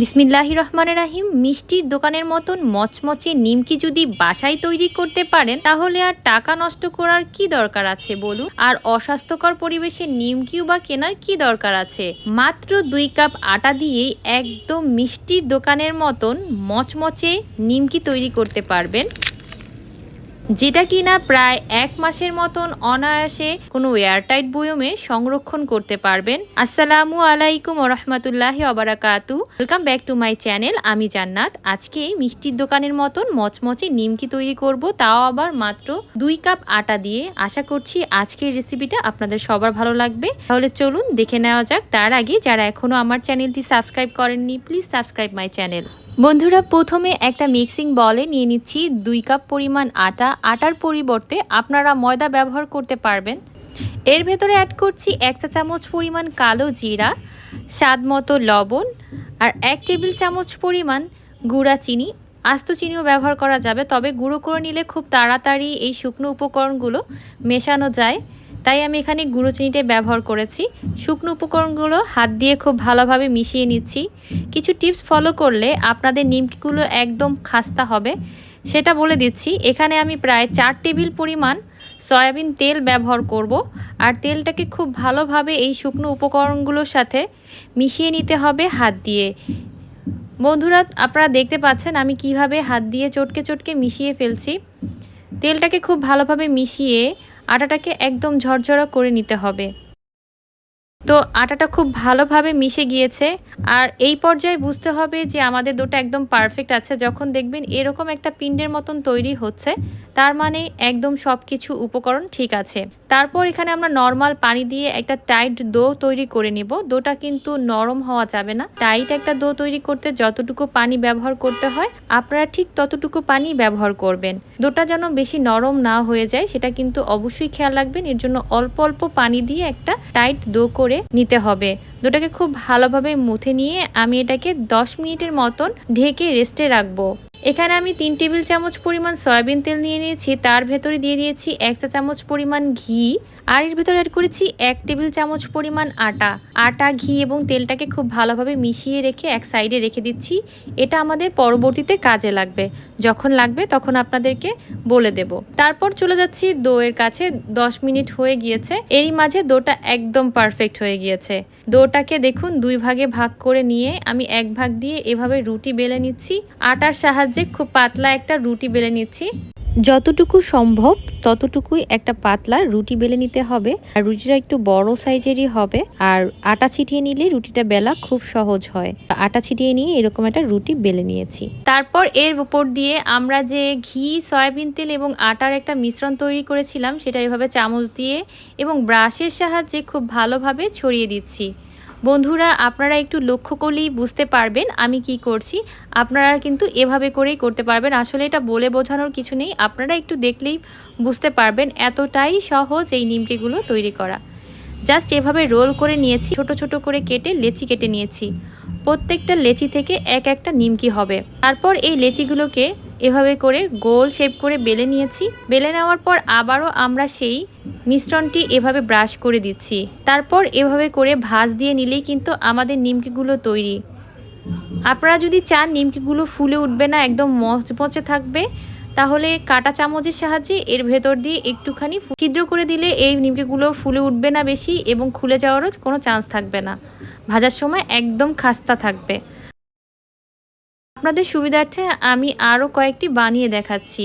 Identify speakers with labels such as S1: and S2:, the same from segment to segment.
S1: বিসমিল্লাহি রহমান রাহিম, মিষ্টির দোকানের মতন মচমচে নিমকি যদি বাসায় তৈরি করতে পারেন, তাহলে আর টাকা নষ্ট করার কি দরকার আছে বলুন? আর অস্বাস্থ্যকর পরিবেশে নিমকিও বা কেনার কি দরকার আছে? মাত্র দুই কাপ আটা দিয়ে একদম মিষ্টির দোকানের মতন মচমচে নিমকি তৈরি করতে পারবেন। যেটা কিনা প্রায় এক মাসের মতন অনায়াসে কোনো এয়ারটাইট বয়মে সংরক্ষণ করতে পারবেন। আসসালামু আলাইকুম রহমতুল্লাহি অবরাকাতু welcome back to my channel আমি জান্নাত। আজকে মিষ্টির দোকানের মতন মচমচে নিমকি তৈরি করব, তাও আবার মাত্র দুই কাপ আটা দিয়ে। আশা করছি আজকের রেসিপিটা আপনাদের সবার ভালো লাগবে। তাহলে চলুন দেখে নেওয়া যাক। তার আগে যারা এখনও আমার চ্যানেলটি সাবস্ক্রাইব করেননি প্লিজ সাবস্ক্রাইব মাই চ্যানেল বন্ধুরা, প্রথমে একটা মিক্সিং বলে নিয়ে নিচ্ছি দুই কাপ পরিমাণ আটা। আটার পরিবর্তে আপনারা ময়দা ব্যবহার করতে পারবেন। এর ভেতরে অ্যাড করছি এক চা চামচ পরিমাণ কালো জিরা, স্বাদ মতো লবণ আর এক টেবিল চামচ পরিমাণ গুঁড়া চিনি। আস্ত চিনিও ব্যবহার করা যাবে, তবে গুঁড়ো করে নিলে খুব তাড়াতাড়ি এই শুকনো উপকরণগুলো মেশানো যায়। তাই আমি এখানে গুঁড়ো চিনিটাই ব্যবহার করেছি। শুকনো উপকরণগুলো হাত দিয়ে খুব ভালোভাবে মিশিয়ে নিচ্ছি। কিছু টিপস ফলো করলে আপনাদের নিমকিগুলো একদম খাস্তা হবে। সেটা বলে দিচ্ছি, এখানে আমি প্রায় চার টেবিল পরিমাণ সয়াবিন তেল ব্যবহার করব। আর তেলটাকে খুব ভালোভাবে এই শুকনো উপকরণগুলোর সাথে মিশিয়ে নিতে হবে হাত দিয়ে। বন্ধুরা, আপনারা দেখতে পাচ্ছেন আমি কীভাবে হাত দিয়ে চটকে চটকে মিশিয়ে ফেলছি। তেলটাকে খুব ভালোভাবে মিশিয়ে আটাটাকে একদম ঝরঝরা করে নিতে হবে। তো আটাটা খুব ভালোভাবে মিশে গিয়েছে। আর এই পর্যায়ে বুঝতে হবে যে আমাদের দুটো একদম পারফেক্ট আছে। যখন দেখবেন এরকম একটা পিণ্ডের মতন তৈরি হচ্ছে, তার মানে একদম সব কিছু উপকরণ ঠিক আছে। তারপর এখানে আমরা নর্মাল পানি দিয়ে একটা টাইট দো তৈরি করে নিব। দোটা কিন্তু নরম হওয়া যাবে না। টাইট একটা দো তৈরি করতে যতটুকু পানি ব্যবহার করতে হয়, আপনারা ঠিক ততটুকু পানি ব্যবহার করবেন। দোটা যেন বেশি নরম না হয়ে যায়, সেটা কিন্তু অবশ্যই খেয়াল রাখবেন। এর জন্য অল্প অল্প পানি দিয়ে একটা টাইট দো করে নিতে হবে। দুটাকে খুব ভালোভাবে মুথে নিয়ে আমি এটাকে দশ মিনিটের মতন ঢেকে রেস্টে রাখব। এখানে আমি তিন টেবিল চামচ পরিমাণ সয়াবিন তেল নিয়ে নিয়েছি। তার ভেতরে দিয়ে দিয়েছি এক চা চামচ পরিমাণ ঘি। আর এর ভেতরে অ্যাড করেছি এক টেবিল চামচ পরিমাণ আটা। আটা, ঘি এবং তেলটাকে খুব ভালোভাবে মিশিয়ে রেখে এক সাইডে রেখে দিচ্ছি। এটা আমাদের পরবর্তীতে কাজে লাগবে। যখন লাগবে তখন আপনাদেরকে বলে দেব। তারপর চলে যাচ্ছি দোয়ের কাছে। দশ মিনিট হয়ে গিয়েছে। এরই মাঝে দোটা একদম পারফেক্ট হয়ে গিয়েছে। দোটাকে দেখুন দুই ভাগে ভাগ করে নিয়ে আমি এক ভাগ দিয়ে এভাবে রুটি বেলে নিচ্ছি। আটার সাহায্যে খুব পাতলা একটা রুটি বেলে নিচ্ছি। যতটুকু সম্ভব, ততটুকুই একটা পাতলা রুটি বেলে নিতে হবে। আর রুটিটা একটু বড় সাইজেরই হবে। আর আটা ছিটিয়ে নিলে রুটিটা বেলা খুব সহজ হয়। আটা ছিটিয়ে নিয়ে এরকম একটা রুটি বেলে নিয়েছি। তারপর এর উপর দিয়ে আমরা যে ঘি, সয়াবিন তেল এবং আটার একটা মিশ্রণ তৈরি করেছিলাম, সেটা এভাবে চামচ দিয়ে এবং ব্রাশের সাহায্যে খুব ভালোভাবে ছড়িয়ে দিচ্ছি। বন্ধুরা, আপনারা একটু লক্ষ্য করলেই বুঝতে পারবেন আমি কি করছি। আপনারা কিন্তু এভাবে করেই করতে পারবেন। আসলে এটা বলে বোঝানোর কিছু নেই। আপনারা একটু দেখলেই বুঝতে পারবেন এতটাই সহজ এই নিমকিগুলো তৈরি করা। জাস্ট এভাবে রোল করে নিয়েছি, ছোট ছোট করে কেটে লেচি কেটে নিয়েছি। প্রত্যেকটা লেচি থেকে এক একটা নিমকি হবে। তারপর এই লেচিগুলোকে এভাবে করে গোল শেপ করে বেলে নিয়েছি। বেলে নেওয়ার পর আবারও আমরা সেই মিশ্রণটি এভাবে ব্রাশ করে দিচ্ছি। তারপর এভাবে করে ভাজ দিয়ে নিলেই কিন্তু আমাদের নিমকিগুলো তৈরি। আপনারা যদি চান নিমকিগুলো ফুলে উঠবে না, একদম মচমচে থাকবে, তাহলে কাটা চামচের সাহায্যে এর ভেতর দিয়ে একটুখানি ছিদ্র করে দিলে এই নিমকিগুলো ফুলে উঠবে না বেশি এবং খুলে যাওয়ারও কোনো চান্স থাকবে না। ভাজার সময় একদম খাস্তা থাকবে। আপনাদের সুবিধার্থে আমি আরও কয়েকটি বানিয়ে দেখাচ্ছি।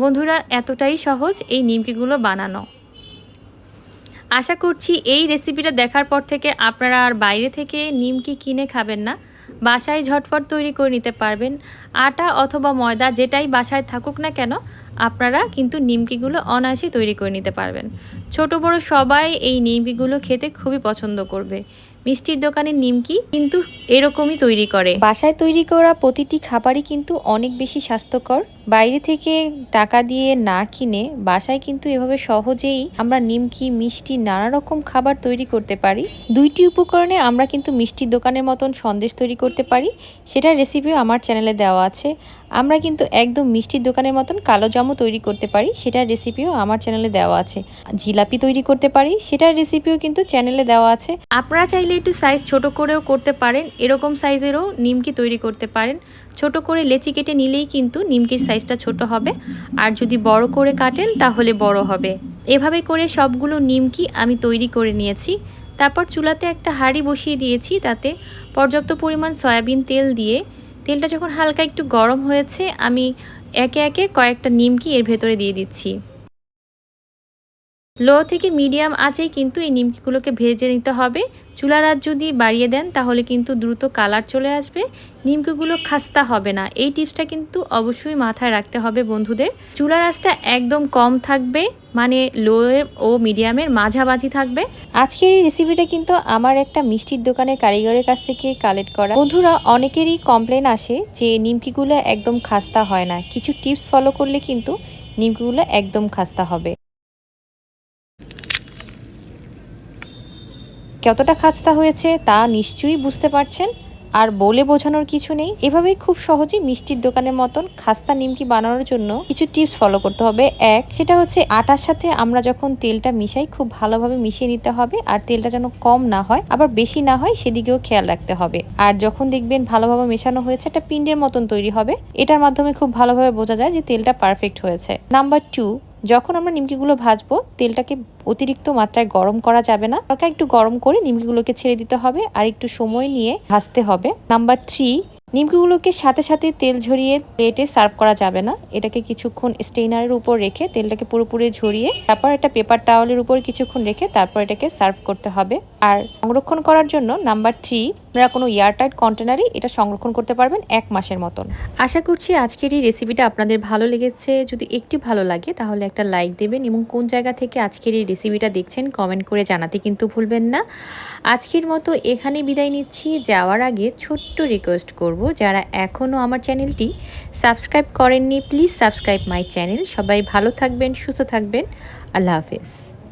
S1: বন্ধুরা, এতটাই সহজ এই নিমকিগুলো বানানো। আশা করছি এই রেসিপিটা দেখার পর থেকে আপনারা আর বাইরে থেকে নিমকি কিনে খাবেন না। বাসায় ঝটফট তৈরি করে নিতে পারবেন। আটা অথবা ময়দা যেটাই বাসায় থাকুক না কেন আপনারা কিন্তু নিমকিগুলো অনায়াসে তৈরি করে নিতে পারবেন। ছোট বড় সবাই এই নিমকিগুলো খেতে খুবই পছন্দ করবে। মিষ্টির দোকানের নিমকি কিন্তু এরকমই তৈরি করে। বাসায় তৈরি করা প্রতিটি খাবারই কিন্তু অনেক বেশি স্বাস্থ্যকর। বাইরে থেকে টাকা দিয়ে না কিনে বাসায় কিন্তু এভাবে সহজেই আমরা নিমকি, মিষ্টি নানা রকম খাবার তৈরি করতে পারি। দুইটি উপকরণে আমরা কিন্তু মিষ্টির দোকানের মতন সন্দেশ তৈরি করতে পারি। সেটার রেসিপিও আমার চ্যানেলে দেওয়া আছে। আমরা কিন্তু একদম মিষ্টির দোকানের মতন কালো জামও তৈরি করতে পারি, সেটার রেসিপিও আমার চ্যানেলে দেওয়া আছে। জিলাপি তৈরি করতে পারি, সেটার রেসিপিও কিন্তু চ্যানেলে দেওয়া আছে। আপনারা চাইলে একটু সাইজ ছোট করেও করতে পারেন, এরকম সাইজেরও নিমকি তৈরি করতে পারেন। ছোট করে লেচি কেটে নিলেই কিন্তু নিমকির সাইজটা ছোট হবে, আর যদি বড় করে কাটেন তাহলে বড় হবে। এভাবে করে সবগুলো নিমকি আমি তৈরি করে নিয়েছি। তারপর চুলাতে একটা হাঁড়ি বসিয়ে দিয়েছি, তাতে পর্যাপ্ত পরিমাণ সয়াবিন তেল দিয়ে। তেলটা যখন হালকা একটু গরম হয়েছে, আমি একে একে কয়েকটা নিমকি এর ভেতরে দিয়ে দিচ্ছি। লো থেকে মিডিয়াম আঁচেই কিন্তু এই নিমকিগুলোকে ভেজে নিতে হবে। চুলার আঁচ যদি বাড়িয়ে দেন, তাহলে কিন্তু দ্রুত কালার চলে আসবে। নিমকিগুলো খাস্তা হবে না। এই টিপসটা কিন্তু অবশ্যই মাথায় রাখতে হবে বন্ধুদের। চুলার আঁচটা একদম কম থাকবে মানে লো ও মিডিয়ামের মাঝামাঝি থাকবে। আজকের এই রেসিপিটা কিন্তু আমার একটা মিষ্টির দোকানের কারিগরের কাছ থেকে কালেক্ট করা। বন্ধুরা, অনেকেরই কমপ্লেন আসে যে নিমকিগুলো একদম খাস্তা হয় না। কিছু টিপস ফলো করলে কিন্তু নিমকিগুলো একদম খাস্তা হবে। কতটা খাস্তা হয়েছে তা নিশ্চয়ই বুঝতে পারছেন। আর বলে বোঝানোর কিছু নেই। এভাবেই খুব সহজেই মিষ্টির দোকানের মতন খাস্তা নিমকি বানানোর জন্য কিছু টিপস ফলো করতে হবে। এক, সেটা হচ্ছে আটার সাথে আমরা যখন তেলটা মিশাই খুব ভালোভাবে মিশিয়ে নিতে হবে আর তেলটা যেন কম না হয়, আবার বেশি না হয় সেদিকেও খেয়াল রাখতে হবে। আর যখন দেখবেন ভালোভাবে মেশানো হয়েছে একটা পিন্ডের মতন তৈরি হবে। এটার মাধ্যমে খুব ভালোভাবে বোঝা যায় যে তেলটা পারফেক্ট হয়েছে। নাম্বার টু যখন আমরা নিমকিগুলো ভাজবো, তেলটাকে অতিরিক্ত মাত্রায় গরম করা যাবে না। হালকা একটু গরম করে নিমকিগুলোকে ছেড়ে দিতে হবে। আর একটু সময় নিয়ে ভাজতে হবে। নাম্বার থ্রি নিমকিগুলোকে সাথে সাথে তেল ঝরিয়ে প্লেটে সার্ভ করা যাবে না। এটাকে কিছুক্ষণ স্টেইনারের উপর রেখে তেলটাকে পুরোপুরি ঝরিয়ে তারপর একটা পেপার টাওয়ালের উপর কিছুক্ষণ রেখে তারপর এটাকে সার্ভ করতে হবে। আর সংরক্ষণ করার জন্য নাম্বার থ্রি আপনারা কোনো এয়ারটাইট কন্টেনারই এটা সংরক্ষণ করতে পারবেন এক মাসের মতন। আশা করছি আজকের এই রেসিপিটা আপনাদের ভালো লেগেছে। যদি একটু ভালো লাগে তাহলে একটা লাইক দেবেন এবং কোন জায়গা থেকে আজকের এই রেসিপিটা দেখছেন কমেন্ট করে জানাতে কিন্তু ভুলবেন না। আজকের মতো এখানে বিদায় নিচ্ছি। যাওয়ার আগে ছোট্ট রিকোয়েস্ট করব যারা এখনও আমার চ্যানেলটি সাবস্ক্রাইব করেননি, প্লিজ সাবস্ক্রাইব মাই চ্যানেল। সবাই ভালো থাকবেন, সুস্থ থাকবেন। আল্লাহ হাফেজ।